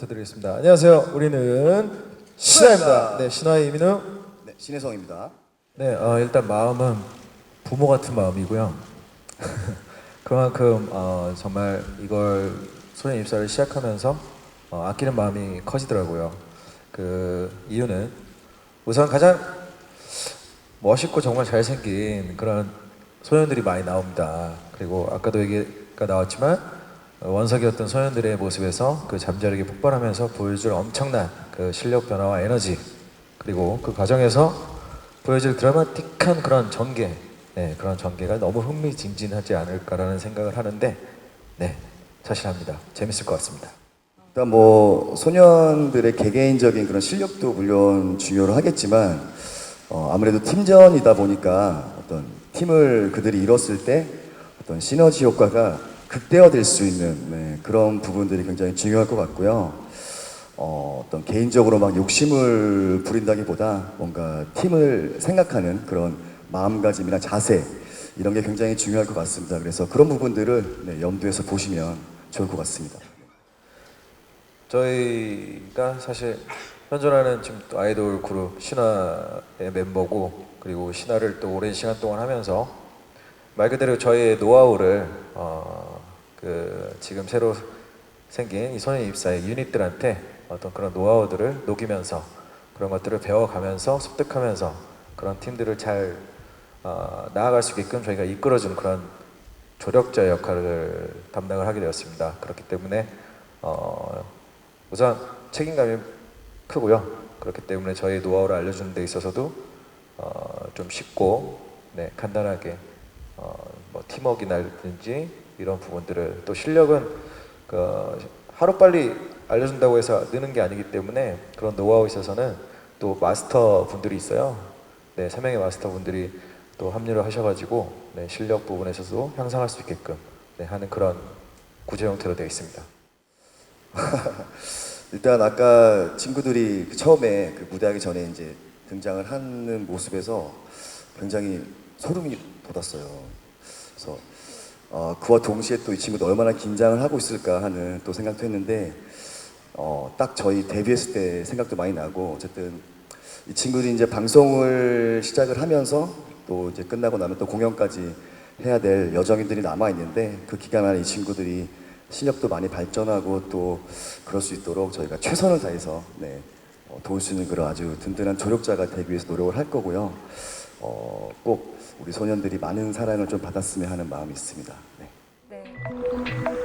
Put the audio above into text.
부탁드리겠습니다. 안녕하세요. 우리는 신화입니다. 네, 신화의 이민우. 네, 신혜성입니다. 네, 어, 일단 마음은 부모 같은 마음이고요. 그만큼 어, 정말 이걸 소년 입사를 시작하면서 어, 아끼는 마음이 커지더라고요. 그 이유는 우선 가장 멋있고 정말 잘생긴 그런 소년들이 많이 나옵니다. 그리고 아까도 얘기가 나왔지만 어, 원석이었던 소년들의 모습에서 그 잠자리게 폭발하면서 보여줄 엄청난 그 실력 변화와 에너지 그리고 그 과정에서 보여줄 드라마틱한 그런 전개 네, 그런 전개가 너무 흥미진진하지 않을까라는 생각을 하는데 네 자신합니다. 재밌을 것 같습니다. 일단 뭐 소년들의 개개인적인 그런 실력도 물론 중요로 하겠지만 어, 아무래도 팀전이다 보니까 어떤 팀을 그들이 이뤘을 때 어떤 시너지 효과가 극대화될 수 있는 네, 그런 부분들이 굉장히 중요할 것 같고요. 어, 어떤 개인적으로 막 욕심을 부린다기보다 뭔가 팀을 생각하는 그런 마음가짐이나 자세 이런 게 굉장히 중요할 것 같습니다. 그래서 그런 부분들을 네, 염두에서 보시면 좋을 것 같습니다. 저희가 사실 현존하는 지금 또 아이돌 그룹 신화의 멤버고 그리고 신화를 또 오랜 시간 동안 하면서 말 그대로 저희의 노하우를 어, 그 지금 새로 생긴 이 소년 입사의 유닛들한테 어떤 그런 노하우들을 녹이면서 그런 것들을 배워가면서 습득하면서 그런 팀들을 잘 어, 나아갈 수 있게끔 저희가 이끌어주는 그런 조력자 역할을 담당을 하게 되었습니다. 그렇기 때문에 어, 우선 책임감이 크고요. 그렇기 때문에 저희 노하우를 알려주는 데 있어서도 어, 좀 쉽고 네, 간단하게 어, 뭐 팀워크나든지 이런 부분들을 또 실력은 그 하루 빨리 알려준다고 해서 느는 게 아니기 때문에 그런 노하우에 있어서는 또 마스터 분들이 있어요. 네, 세 명의 마스터 분들이 또 합류를 하셔가지고 네, 실력 부분에 있어서도 향상할 수 있게끔 네, 하는 그런 구조 형태로 되어 있습니다. 일단 아까 친구들이 그 처음에 그 무대하기 전에 이제 등장을 하는 모습에서 굉장히 소름이 돋았어요. 그래서 어, 그와 동시에 또 이 친구도 얼마나 긴장을 하고 있을까 하는 또 생각도 했는데 어, 딱 저희 데뷔했을 때 생각도 많이 나고 어쨌든 이 친구들이 이제 방송을 시작을 하면서 또 이제 끝나고 나면 또 공연까지 해야 될 여정인들이 남아 있는데 그 기간 안에 이 친구들이 실력도 많이 발전하고 또 그럴 수 있도록 저희가 최선을 다해서 네, 어, 도울 수 있는 그런 아주 든든한 조력자가 되기 위해서 노력을 할 거고요. 어, 꼭 우리 소년들이 많은 사랑을 좀 받았으면 하는 마음이 있습니다. 네. 네.